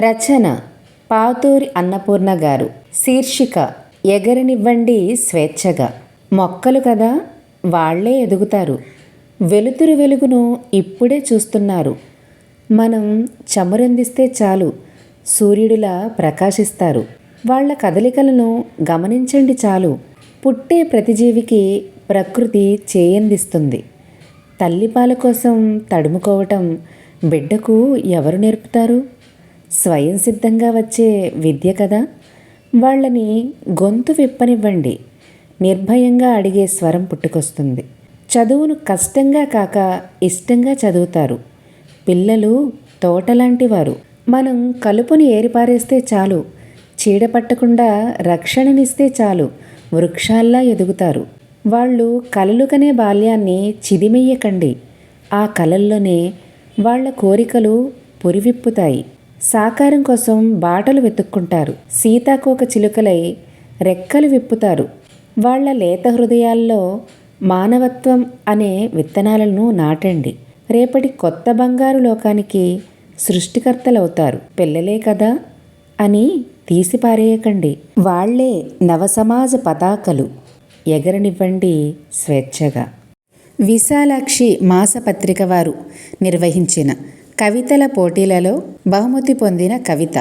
రచన పాతూరి అన్నపూర్ణ గారు. శీర్షిక ఎగరనివ్వండి స్వేచ్ఛగా. మొక్కలు కదా వాళ్ళే ఎదుగుతారు. వెలుతురు వెలుగును ఇప్పుడే చూస్తున్నారు. మనం చమురందిస్తే చాలు సూర్యుడిలా ప్రకాశిస్తారు. వాళ్ళ కదలికలను గమనించండి చాలు. పుట్టే ప్రతిజీవికి ప్రకృతి చేయందిస్తుంది. తల్లిపాల కోసం తడుముకోవటం బిడ్డకు ఎవరు నేర్పుతారు? స్వయం సిద్ధంగా వచ్చే విద్య కదా? వాళ్ళని గొంతు విప్పనివ్వండి. నిర్భయంగా అడిగే స్వరం పుట్టుకొస్తుంది. చదువును కష్టంగా కాక ఇష్టంగా చదువుతారు. పిల్లలు తోటలాంటి వారు మనం కలుపుని ఏరిపారేస్తే చాలు. చీడ పట్టకుండా రక్షణనిస్తే చాలు. వృక్షాల్లా ఎదుగుతారు. వాళ్ళు కలలు కనే బాల్యాన్ని చిదిమెయ్యకండి ఆ కలల్లోనే వాళ్ళ కోరికలు పురివిప్పుతాయి. సాకారం కోసం బాటలు వెతుక్కుంటారు. సీతాకోక చిలుకలై రెక్కలు విప్పుతారు. వాళ్ళ లేత హృదయాల్లో మానవత్వం అనే విత్తనాలను నాటండి. రేపటి కొత్త బంగారు లోకానికి సృష్టికర్తలవుతారు. పిల్లలే కదా? అని తీసిపారేయకండి. వాళ్ళే నవసమాజ పతాకలు. ఎగరనివ్వండి స్వేచ్ఛగా. విశాలాక్షి మాసపత్రిక వారు నిర్వహించిన కవితల పోటీలలో బహుమతి పొందిన కవిత